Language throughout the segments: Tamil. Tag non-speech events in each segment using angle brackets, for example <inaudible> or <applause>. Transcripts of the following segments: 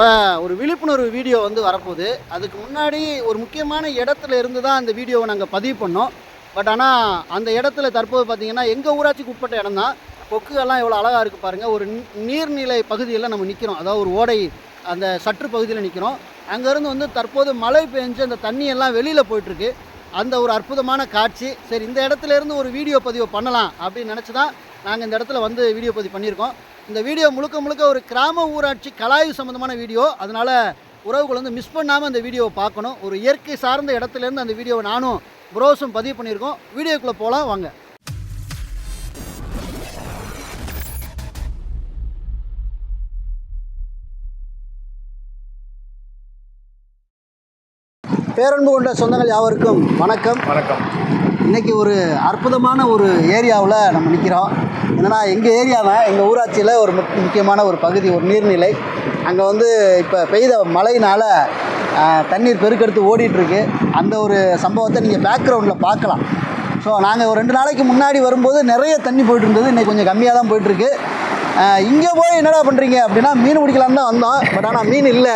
இப்போ ஒரு விழிப்புணர்வு வீடியோ வந்து வரப்போகுது. அதுக்கு முன்னாடி ஒரு முக்கியமான இடத்துல இருந்து தான் அந்த வீடியோவை நாங்கள் பதிவு பண்ணோம். பட் ஆனால் அந்த இடத்துல தற்போது பார்த்தீங்கன்னா எங்கள் ஊராட்சிக்கு உட்பட்ட இடம் தான். கொக்குகள்லாம் எவ்வளோ அழகாக இருக்குது பாருங்கள் ஒரு நீர்நிலை பகுதியில் நம்ம நிற்கிறோம் அதாவது ஒரு ஓடை அந்த சற்று பகுதியில் நிற்கிறோம் அங்கேருந்து வந்து தற்போது மழை பெஞ்சு அந்த தண்ணியெல்லாம் வெளியில் போயிட்டுருக்கு. அந்த ஒரு அற்புதமான காட்சி. சரி இந்த இடத்துல இருந்து ஒரு வீடியோ பதிவு பண்ணலாம் அப்படின்னு நினச்சி தான் நாங்கள் இந்த இடத்துல வந்து வீடியோ பதிவு பண்ணியிருக்கோம். இந்த வீடியோ முழுக்க முழுக்க ஒரு கிராம ஊராட்சி கலாய்வு சம்மந்தமான வீடியோ. அதனால் உறவுகள் வந்து மிஸ் பண்ணாமல் இந்த வீடியோவை பார்க்கணும். ஒரு இயற்கை சார்ந்த இடத்துல இருந்து அந்த வீடியோவை நானும் ப்ரோஸும் பதிவு பண்ணியிருக்கோம். வீடியோக்குள்ளே போகலாம் வாங்க. பேரன்பு கொண்ட சொந்தங்கள் யாவருக்கும் வணக்கம். வணக்கம். இன்னைக்கு ஒரு அற்புதமான ஒரு ஏரியாவில் நம்ம நிற்கிறோம் என்னன்னா எங்கள் ஏரியா தான் எங்கள் ஊராட்சியில் ஒரு முக்கியமான ஒரு பகுதி ஒரு நீர்நிலை. அங்கே வந்து இப்போ பெய்த மழையினால் தண்ணீர் பெருக்கெடுத்து ஓடிட்டுருக்கு. அந்த ஒரு சம்பவத்தை நீங்கள் பேக்ரவுண்டில் பார்க்கலாம். ஸோ நாங்கள் ஒரு ரெண்டு நாளைக்கு முன்னாடி வரும்போது நிறைய தண்ணி போயிட்டு இருந்தது. இன்னைக்கு கொஞ்சம் கம்மியாக தான் போயிட்டுருக்கு. இங்கே போய் என்னடா பண்ணுறீங்க அப்படின்னா மீன் பிடிக்கலான்னு தான் வந்தோம். பட் ஆனால் மீன் இல்லை.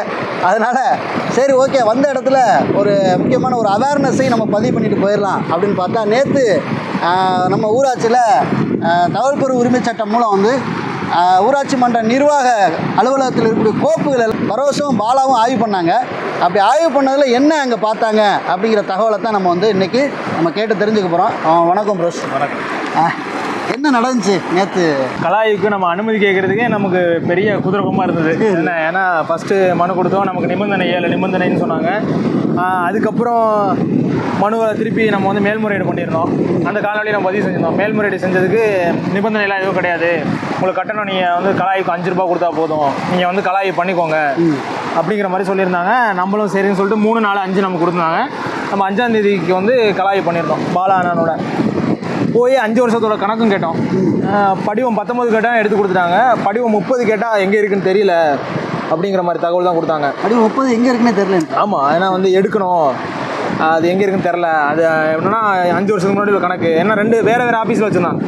அதனால் சரி ஓகே வந்த இடத்துல ஒரு முக்கியமான ஒரு அவேர்னஸை நம்ம பதிவு பண்ணிட்டு போயிடலாம் அப்படின்னு பார்த்தா நேற்று நம்ம ஊராட்சியில் தகவல் உரிமை சட்டம் மூலம் வந்து ஊராட்சி மன்ற நிர்வாக அலுவலகத்தில் இருக்கக்கூடிய கோப்புகள் பரோசும் பாலாவும் ஆய்வு பண்ணாங்க. அப்படி ஆய்வு பண்ணதில் என்ன அங்கே பார்த்தாங்க அப்படிங்கிற தகவலை தான் நம்ம வந்து இன்றைக்கி நம்ம கேட்டு தெரிஞ்சுக்க போகிறோம் வணக்கம் ப்ரோஸ் வணக்கம். என்ன நடந்துச்சு நேற்று கலாய்வுக்கு நம்ம அனுமதி கேட்கறதுக்கே நமக்கு பெரிய குதிரகமாக இருந்தது. என்ன ஏன்னா ஃபஸ்ட்டு மனு கொடுத்தோம். நமக்கு நிபந்தனை ஏழு நிபந்தனைன்னு சொன்னாங்க. அதுக்கப்புறம் மனுவை திருப்பி நம்ம வந்து மேல்முறையீடு பண்ணியிருந்தோம். அந்த காணொலி நம்ம பதிவு செஞ்சிருந்தோம். மேல்முறையீடு செஞ்சதுக்கு நிபந்தனைலாம் எதுவும் கிடையாது. உங்களுக்கு கட்டணம் நீங்கள் வந்து கலாய்வுக்கு அஞ்சு ரூபா கொடுத்தா போதும். நீங்கள் வந்து கலாய்வு பண்ணிக்கோங்க. அப்படிங்கிற மாதிரி சொல்லியிருந்தாங்க. நம்மளும் சரின்னு சொல்லிட்டு மூணு நாலு அஞ்சு நம்ம கொடுத்தாங்க நம்ம அஞ்சாம் தேதிக்கு வந்து கலாய்வு பண்ணியிருந்தோம். பாலா அண்ணனோட போய் அஞ்சு வருஷத்தோட கணக்கும் கேட்டோம். படிவம் பத்தொன்பது கேட்டால் எடுத்து கொடுத்துட்டாங்க. படிவம் முப்பது கேட்டால் எங்கே இருக்குன்னு தெரியல அப்படிங்கிற மாதிரி தகவல் தான் கொடுத்தாங்க. அப்படி முப்பது எங்கே இருக்குன்னே தெரியல ஆமாம் ஏன்னா வந்து எடுக்கணும். அது எங்கே இருக்குன்னு தெரில அது என்னன்னா அஞ்சு வருஷத்துக்கு முன்னாடி உள்ள கணக்கு. ஏன்னா ரெண்டு வேறு வேறு ஆஃபீஸில் வச்சுருந்தாங்க.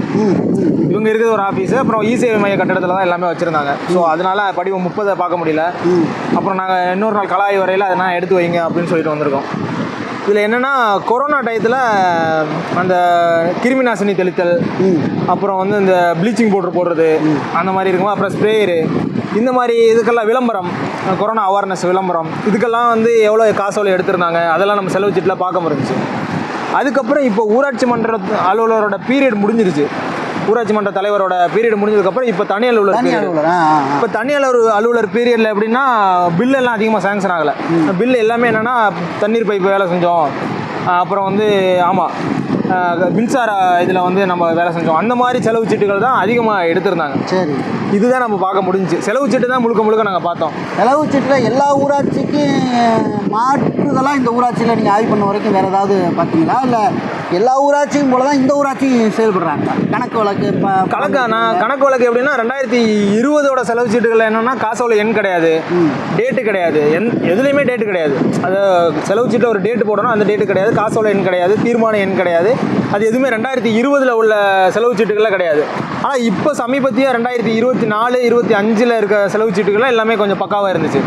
இவங்க இருக்கிறது ஒரு ஆஃபீஸ் அப்புறம் இசேவை மைய கட்டடத்தில் தான் எல்லாமே வச்சுருந்தாங்க. ஸோ அதனால படிவம் முப்பதை பார்க்க முடியல. அப்புறம் நாங்கள் இன்னொரு நாள் கலாய் வரையில் அதை நான் எடுத்து வைங்க அப்படின்னு சொல்லிட்டு வந்திருக்கோம். இதில் என்னென்னா கொரோனா டயத்தில் அந்த கிருமி நாசினி தெளித்தல் அப்புறம் வந்து இந்த ப்ளீச்சிங் பவுடர் போடுறது அந்த மாதிரி இருக்கும்? அப்புறம் ஸ்ப்ரேயரு இந்த மாதிரி இதுக்கெல்லாம் விளம்பரம் கொரோனா அவேர்னஸ் விளம்பரம் இதுக்கெல்லாம் வந்து எவ்வளோ காசு எவ்வளோ எடுத்திருந்தாங்க? அதெல்லாம் நம்ம செலவு சீட்டில் பார்க்க முடிஞ்சுச்சு அதுக்கப்புறம் இப்போ ஊராட்சி மன்ற அலுவலரோட பீரியட் முடிஞ்சிருச்சு. ஊராட்சி மன்ற தலைவரோட பீரியட் முடிஞ்சதுக்கப்புறம் இப்போ தனி அலுவலர். இப்போ தனி அலுவலர் அலுவலர் பீரியடில் எப்படின்னா பில் எல்லாம் அதிகமாக சேங்ஷன் ஆகலை. பில் எல்லாமே என்னென்னா தண்ணீர் பைப் வேலை செஞ்சோம். அப்புறம் வந்து ஆமாம் மின்சார இதில் வந்து நம்ம வேலை செஞ்சோம். அந்த மாதிரி செலவு சீட்டுகள் தான் அதிகமாக எடுத்திருந்தாங்க. சரி. இதுதான் நம்ம பார்க்க முடிஞ்சுச்சு. செலவு சீட்டு தான் முழுக்க முழுக்க நாங்கள் பார்த்தோம். செலவு சீட்டில் எல்லா ஊராட்சிக்கும் மாற்றுதெல்லாம் இந்த ஊராட்சியில் நீங்கள் ஆய்வு பண்ண வரைக்கும் வேறு ஏதாவது பார்த்தீங்களா? இல்லை எல்லா ஊராட்சியும் போல தான் இந்த ஊராட்சியும் செயல்படுறாங்க. கணக்கு வழக்கு இப்போ கணக்கு நான் கணக்கு வழக்கு எப்படின்னா ரெண்டாயிரத்தி இருபதோட செலவு சீட்டுகள் என்னன்னா காசோல எண் கிடையாது. டேட்டு கிடையாது. எந் எதுலேயுமே டேட்டு கிடையாது. அது செலவு சீட்டில் ஒரு டேட்டு போடணும் அந்த டேட்டு கிடையாது. காசோல எண் கிடையாது. தீர்மான எண் கிடையாது. அது எதுவுமே ரெண்டாயிரத்தி இருபதில் உள்ள செலவு சீட்டுகள்லாம் கிடையாது. ஆனால் இப்போ சமீபத்திய ரெண்டாயிரத்தி இருபத்தி நாலு இருபத்தி அஞ்சில் இருக்க செலவு சீட்டுகள்லாம் எல்லாமே கொஞ்சம் பக்காவாக இருந்துச்சு.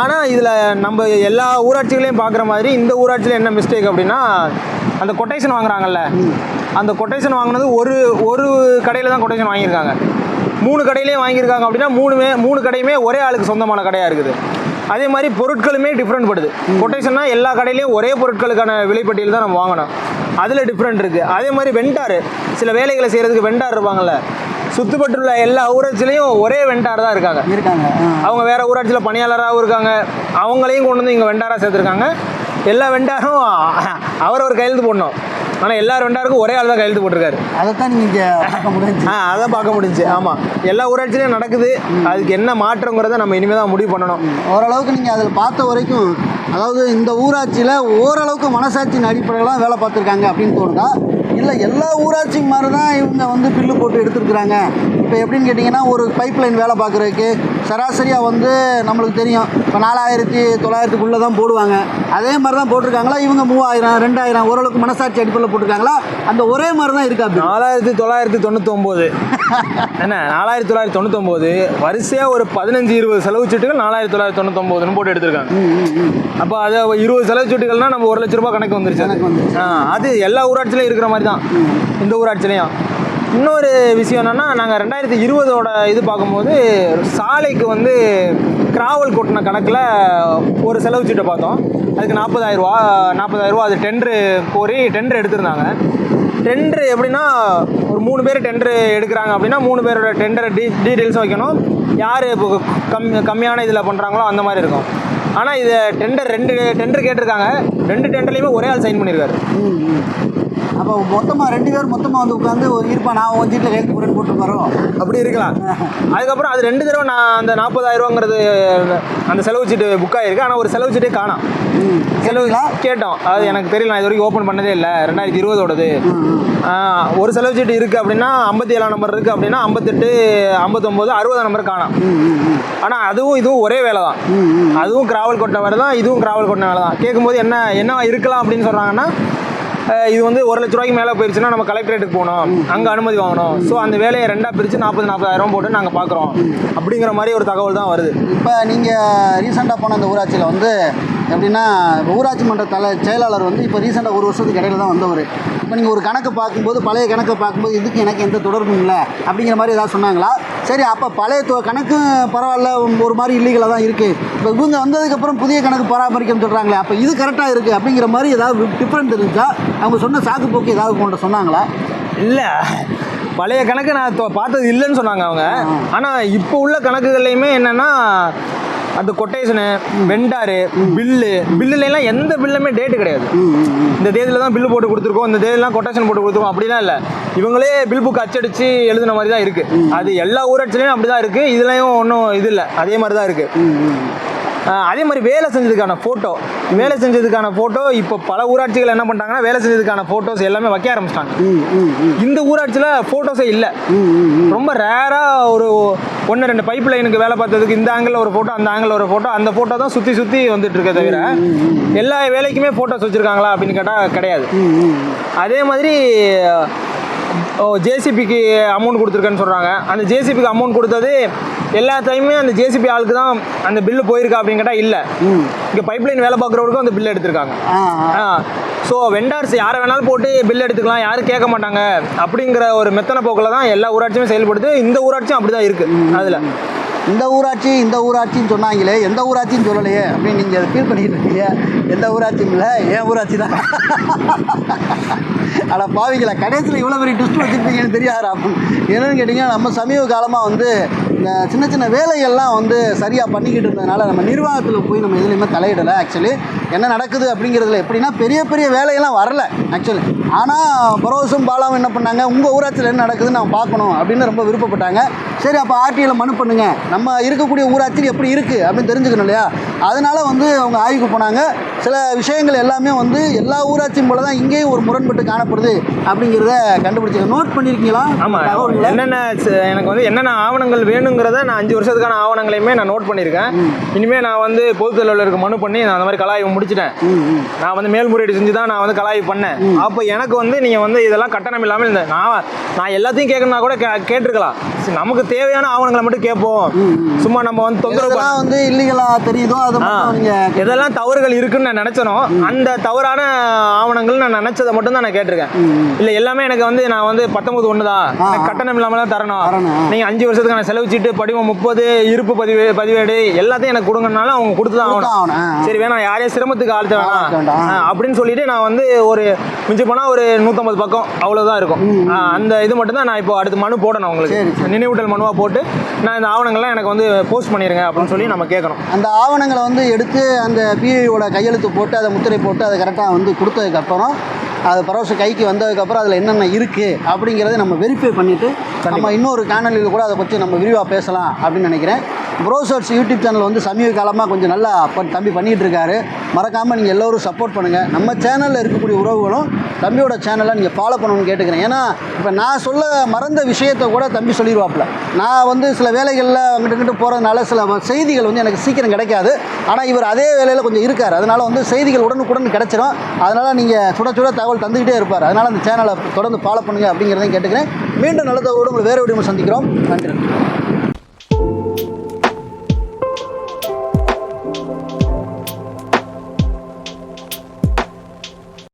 ஆனால் இதில் நம்ம எல்லா ஊராட்சிகளையும் பார்க்குற மாதிரி இந்த ஊராட்சியில் என்ன மிஸ்டேக் அப்படின்னா அந்த கொட்டேஷன் வாங்குறாங்கல்ல. அந்த கொட்டேஷன் வாங்கினது ஒரு ஒரு கடையில் தான் கொட்டேஷன் வாங்கியிருக்காங்க. மூணு கடையிலையும் வாங்கியிருக்காங்க அப்படின்னா மூணுமே மூணு கடையுமே ஒரே ஆளுக்கு சொந்தமான கடையாக இருக்குது. அதே மாதிரி பொருட்களுமே டிஃப்ரெண்ட் படுது. கொட்டேஷன்னா எல்லா கடையிலையும் ஒரே பொருட்களுக்கான விலைப்பட்டியல் தான் நம்ம வாங்கணும். அதில் டிஃப்ரெண்ட் இருக்குது அதே மாதிரி வெண்டார் சில வேலைகளை செய்கிறதுக்கு வெண்டார் இருப்பாங்கல்ல. சுற்றுப்பட்டுள்ள எல்லா ஊராட்சிலையும் ஒரே வெண்டார் தான் இருக்காங்க. இருக்காங்க. அவங்க வேற ஊராட்சியில் பணியாளராகவும் இருக்காங்க. அவங்களையும் கொண்டு வந்து இங்கே வெண்டாராக சேர்த்துருக்காங்க. எல்லா வெண்டாரும் அவர் ஒரு கையெழுத்து போடணும். ஆனால் எல்லா வெண்டாருக்கும் ஒரே ஆள் தான் கையெழுத்து போட்டிருக்காரு. அதைத்தான் நீங்கள் இங்கே பார்க்க முடிஞ்சு ஆ அதை பார்க்க முடிஞ்சுச்சு. ஆமாம் எல்லா ஊராட்சிலையும் நடக்குது. அதுக்கு என்ன மாற்றங்கிறத நம்ம இனிமேல் தான் முடிவு பண்ணணும். ஓரளவுக்கு நீங்கள் அதில் பார்த்த வரைக்கும் அதாவது இந்த ஊராட்சியில் ஓரளவுக்கு மனசாட்சியின் அடிப்படையில் தான் வேலை பார்த்துருக்காங்க அப்படின்னு தோணுதா? இல்லை எல்லா ஊராட்சி மாதிரி தான் இவங்க வந்து பில்லு போட்டு எடுத்துருக்குறாங்க. இப்போ எப்படின்னு கேட்டிங்கன்னா ஒரு பைப் லைன் வேலை பார்க்குறதுக்கு சராசரியாக வந்து நம்மளுக்கு தெரியும். இப்போ நாலாயிரத்தி தொள்ளாயிரத்துக்குள்ளே தான் போடுவாங்க. அதே மாதிரி தான் போட்டிருக்காங்களா? இவங்க மூவாயிரம் ரெண்டாயிரம் ஓரளவுக்கு மனசாட்சி அடிப்படையில் போட்டிருக்காங்களா? அந்த ஒரே மாதிரி தான் இருக்கா நாலாயிரத்தி தொள்ளாயிரத்தி ஒம்பது என்ன நாலாயிரத்தி தொள்ளாயிரத்தி தொண்ணூத்தொம்போது வரிசையாக ஒரு பதினஞ்சு இருபது செலவு சீட்டுகள் நாலாயிரத்தி தொள்ளாயிரத்தி தொண்ணூத்தொம்போதுன்னு போட்டு எடுத்திருக்காங்க. அப்போ அது இருபது செலவு சீட்டுகள்னா நம்ம ஒரு லட்ச ரூபாய் கணக்கு வந்துருச்சு அது. எல்லா ஊராட்சியிலையும் இருக்கிற மாதிரி தான் இந்த ஊராட்சிலையும் இன்னொரு விஷயம் என்னன்னா நாங்கள் ரெண்டாயிரத்தி இருபதோட இது பார்க்கும்போது சாலைக்கு வந்து கிராவல் கொட்டின கணக்கில் ஒரு செலவு சீட்டை பார்த்தோம். அதுக்கு நாற்பதாயிரரூவா நாற்பதாயிரரூவா அது டெண்டரு கோரி டெண்டர் எடுத்திருந்தாங்க. டெண்டர் எப்படின்னா ஒரு மூணு பேர் டெண்டர் எடுக்கிறாங்க அப்படின்னா மூணு பேரோட டெண்டர் டீ டீட்டெயில்ஸும் வைக்கணும். யார் இப்போ கம் கம்மியான இதில் பண்ணுறாங்களோ அந்த மாதிரி இருக்கும். ஆனால் இது டெண்டர் ரெண்டு டெண்டர் கேட்டிருக்காங்க. ரெண்டு டெண்டர்லேயுமே ஒரே ஆள் சைன் பண்ணியிருக்காரு அப்போ மொத்தமாக ரெண்டு பேர் மொத்தமாக வந்து உட்காந்து ஒரு இருப்பா நான் உன் சீட்டில் கையெழுத்து போட்டு போட்டுருப்பாரோ அப்படி இருக்கலாம். அதுக்கப்புறம் அது ரெண்டு தடவை நான் அந்த நாற்பதாயிரரூவாங்கிறது அந்த செலவு சீட்டு புக் ஆகிருக்கு ஆனால் ஒரு செலவு சீட்டே காணோம். செலவு கேட்டோம். அது எனக்கு தெரியல. நான் இது வரைக்கும் ஓப்பன் பண்ணதே இல்லை. ரெண்டாயிரத்தி இருபதோடது. ஒரு செலவு சீட்டு இருக்குது அப்படின்னா ஐம்பத்தி ஏழாம் நம்பர் இருக்குது அப்படின்னா ஐம்பத்தெட்டு ஐம்பத்தொம்போது அறுபதாம் நம்பர் காணோம். ஆனால் அதுவும் இதுவும் ஒரே வேலை தான். அதுவும் கிராவல் கொட்டின வேலை தான். இதுவும் கிராவல் கொட்டின வேலை தான். கேட்கும்போது என்ன என்ன இருக்கலாம் அப்படின்னு சொல்கிறாங்கன்னா இது வந்து ஒரு லட்ச ரூபாய்க்கு மேலே போயிருச்சுன்னா நம்ம கலெக்டரேட்டுக்கு போகணும். அங்கே அனுமதி வாங்கணும். ஸோ அந்த வேலையை ரெண்டாக பிரித்து நாற்பது நாற்பதாயிரம் போட்டு நாங்கள் பார்க்குறோம் அப்படிங்கிற மாதிரி ஒரு தகவல் தான் வருது. இப்போ நீங்கள் ரீசெண்டாக போன அந்த ஊராட்சியில் வந்து எப்படின்னா ஊராட்சி மன்ற தலை செயலாளர் வந்து இப்போ ரீசெண்டாக ஒரு வருஷத்துக்கு இடையில தான் வந்தவர். இப்போ நீங்கள் ஒரு கணக்கு பார்க்கும்போது பழைய கணக்கை பார்க்கும்போது இதுக்கு எனக்கு எந்த தொடர்பும் இல்லை அப்படிங்கிற மாதிரி ஏதாவது சொன்னாங்களா? சரி அப்போ பழைய தொ- கணக்கு பரவாயில்ல ஒரு மாதிரி இல்லீகலாக தான் இருக்குது இப்போ இவங்க வந்ததுக்கப்புறம் புதிய கணக்கு பராமரிக்கணும்னு சொல்கிறாங்களே அப்போ இது கரெக்டாக இருக்குது அப்படிங்கிற மாதிரி ஏதாவது டிஃப்ரெண்ட் இருந்துச்சா? அவங்க சொன்ன சாக்கு போக்கு ஏதாவது உங்கள்கிட்ட சொன்னாங்களா? இல்லை. பழைய கணக்கு நான் பார்த்தது இல்லைன்னு சொன்னாங்க அவங்க. ஆனால் இப்போ உள்ள கணக்குகள்லையுமே என்னென்னா அந்த கொட்டேஷனு வெண்டாரு பில்லு பில்லுலாம் எந்த பில்லுமே டேட்டு கிடையாது. இந்த தேதியில் தான் பில்லு போட்டு கொடுத்துருக்கோம் இந்த தேதியெல்லாம் கொட்டேஷன் போட்டு கொடுத்துருக்கோம் அப்படிலாம் இல்லை. இவங்களே பில் புக் அச்சடிச்சு எழுதுன மாதிரி தான் இருக்குது அது எல்லா ஊராட்சிலையும் அப்படி தான் இருக்குது இதுலேயும் ஒன்றும் இது இல்லை. அதே மாதிரி தான் இருக்குது அதே மாதிரி வேலை செஞ்சதுக்கான ஃபோட்டோ வேலை செஞ்சதுக்கான ஃபோட்டோ இப்போ பல ஊராட்சிகள் என்ன பண்ணிட்டாங்கன்னா வேலை செஞ்சதுக்கான ஃபோட்டோஸ் எல்லாமே வைக்க ஆரம்பிச்சிட்டாங்க. இந்த ஊராட்சியில் ஃபோட்டோஸே இல்லை. ரொம்ப ரேராக ஒரு ஒன்று ரெண்டு பைப் லைனுக்கு வேலை பார்த்ததுக்கு இந்த ஆங்கிளில் ஒரு ஃபோட்டோ அந்த ஆங்கிளில் ஒரு ஃபோட்டோ அந்த ஃபோட்டோ தான் சுற்றி சுற்றி வந்துட்டு இருக்கே தவிர எல்லா வேலைக்குமே ஃபோட்டோஸ் வச்சுருக்காங்களா அப்படின்னு கேட்டால் கிடையாது. அதே மாதிரி ஜேசிபிக்கு அமௌண்ட் கொடுத்துருக்கேன்னு சொல்கிறாங்க அந்த ஜேசிபிக்கு அமௌண்ட் கொடுத்தது எல்லா டைமுமே அந்த ஜேசிபி ஆளுக்கு தான் அந்த பில்லு போயிருக்கா அப்படின்னு கேட்டால் இல்லை. இங்கே பைப்லைன் வேலை பார்க்குறவருக்கும் அந்த பில் எடுத்திருக்காங்க. ஸோ வெண்டார்ஸ் யாரை வேணாலும் போட்டு பில் எடுத்துக்கலாம் யாரும் கேட்க மாட்டாங்க. அப்படிங்கிற ஒரு மெத்தனை போக்கில் தான் எல்லா ஊராட்சியுமே செயல்படுது. இந்த ஊராட்சியும் அப்படி தான் இருக்குது அதில். இந்த ஊராட்சி இந்த ஊராட்சின்னு சொன்னாங்களே எந்த ஊராட்சின்னு சொல்லலையே அப்படின்னு நீங்கள் ஃபீல் பண்ணிட்டு இருக்கீங்க. எந்த ஊராட்சியும் இல்லை என் ஊராட்சி தான். <laughs> ஆனால் பாவிங்களா கடைசியில் இவ்வளோ பெரிய ட்விஸ்ட் வச்சுருப்பீங்கன்னு தெரியாதா என்னன்னு கேட்டிங்கன்னா நம்ம சமீப காலமாக வந்து இந்த சின்ன சின்ன வேலைகள்லாம் வந்து சரியாக பண்ணிக்கிட்டு இருந்ததுனால நம்ம நிர்வாகத்தில் போய் நம்ம எதுலையுமே தலையிடலை ஆக்சுவலி என்ன நடக்குது அப்படிங்கிறதுல எப்படின்னா பெரிய பெரிய வேலையெல்லாம் வரல ஆக்சுவலி ஆனால் பரோசும் பாலாவும் என்ன பண்ணாங்க உங்கள் ஊராட்சியில் என்ன நடக்குதுன்னு நான் பார்க்கணும் அப்படின்னு ரொம்ப விருப்பப்பட்டாங்க. சரி அப்போ ஆர்டிஐயில் மனு பண்ணுங்க. நம்ம இருக்கக்கூடிய ஊராட்சி எப்படி இருக்குது அப்படின்னு தெரிஞ்சுக்கணும் இல்லையா? அதனால வந்து அவங்க ஆய்வுக்கு போனாங்க. சில விஷயங்கள் எல்லாமே வந்து எல்லா ஊராட்சியும் போல தான் இங்கேயும் ஒரு முரண்பட்டு காணப்படுது அப்படிங்கிறத கண்டுபிடிச்சிங்க நோட் பண்ணியிருக்கீங்களா ஆமாம்? என்னென்ன எனக்கு வந்து என்னென்ன ஆவணங்கள் வேணுங்கிறத நான் அஞ்சு வருஷத்துக்கான ஆவணங்களையுமே நான் நோட் பண்ணியிருக்கேன். இனிமேல் நான் வந்து பொதுத் தலைவருக்கு மனு பண்ணி நான் அந்த மாதிரி கலாய்வு முடிச்சிட்டேன். நான் வந்து மேல்முறையீடு செஞ்சு தான் நான் வந்து கலாய்வு பண்ணேன். அப்போ எனக்கு வந்து நீங்கள் வந்து இதெல்லாம் கட்டணம் இல்லாமல் இந்த நான் நான் எல்லாத்தையும் கேட்கணும்னா கூட கேட்டிருக்கலாம். நமக்கு தேவையான ஆவணங்களை மட்டும் கேட்போம். சும்மா நம்ம வந்து தொந்தரவு வந்து இல்லீகலாக தெரியுதோ அதை எதெல்லாம் தவறுகள் இருக்குன்னு நான் நினைச்சனோ அந்த தவறான ஆவணங்கள் நான் நினைச்சதை மட்டும் தான் நான் கேட்டிருக்கேன். இல்ல எல்லாமே எனக்கு வந்து நான் வந்து பத்தொன்பது ஒன்று தான் ஆ, எனக்கு கட்டணம் இல்லாம தான் தரணும். நீங்க அஞ்சு வருஷத்துக்கான செலவு சீட்டு படிவம் முப்பது இருப்பு பதிவு பதிவேடு எல்லாத்தையும் எனக்கு கொடுங்கனாலும் அவங்க கொடுத்து தான் ஆகணும். சரி வேணாம் யாரையும் சிரமத்துக்கு ஆழ்த்த வேணாம். அப்படின்னு சொல்லிட்டு நான் வந்து ஒரு மிஞ்சி போனா ஒரு நூற்றம்பது பக்கம் அவ்வளவுதான் இருக்கும். அந்த இது மட்டும் தான் நான் இப்போ அடுத்து மனு போடணும் உங்களுக்கு நினைவூட்டல் மனுவா போட்டு நான் இந்த ஆவணங்கள்லாம் எனக்கு வந்து போஸ்ட் பண்ணிருங்க அப்படின்னு சொல்லி நம்ம கேட்கணும். அந்த ஆவணங்களை வந்து எடுத்து அந்த பிஐயோட கையெழுத்து போட்டு அதை முத்திரை போட்டு அதை கரெக்டாக வந்து கொடுத்ததுக்கப்புறம் அது பரவச கைக்கு வந்ததுக்கப்புறம் அதில் என்னென்ன இருக்குது அப்படிங்கிறத நம்ம வெரிஃபை பண்ணிவிட்டு நம்ம இன்னொரு காணொலியில் கூட அதை பற்றி நம்ம விரிவாக பேசலாம் அப்படின்னு நினைக்கிறேன். ப்ரோசர்ஸ் யூடியூப் சேனல் வந்து சமீப காலமாக கொஞ்சம் நல்லா தம்பி பண்ணிகிட்டு இருக்காரு. மறக்காமல் நீங்கள் எல்லோரும் சப்போர்ட் பண்ணுங்கள் நம்ம சேனலில் இருக்கக்கூடிய உறவுகளும் தம்பியோட சேனலை நீங்கள் ஃபாலோ பண்ணணும்னு கேட்டுக்கிறேன். ஏன்னா இப்போ நான் சொல்ல மறந்த விஷயத்தை கூட தம்பி சொல்லிடுவாப்புல நான் வந்து சில வேலைகளில் அங்கிட்டு இங்கிட்டு போகிறதுனால சில செய்திகள் வந்து எனக்கு சீக்கிரம் கிடைக்காது. ஆனால் இவர் அதே வேலையில் கொஞ்சம் இருக்கார். அதனால் வந்து செய்திகள் உடனுக்குடன் கிடைச்சிரும். அதனால் நீங்கள் சுட சுட தகவல் தந்துக்கிட்டே இருப்பார். அதனால் அந்த சேனலை தொடர்ந்து ஃபாலோ பண்ணுங்கள் அப்படிங்கிறதையும் கேட்டுக்கிறேன். மீண்டும் நல்ல தகவலோடு உங்களை வேறு வீடியோ சந்திக்கிறோம். நன்றி.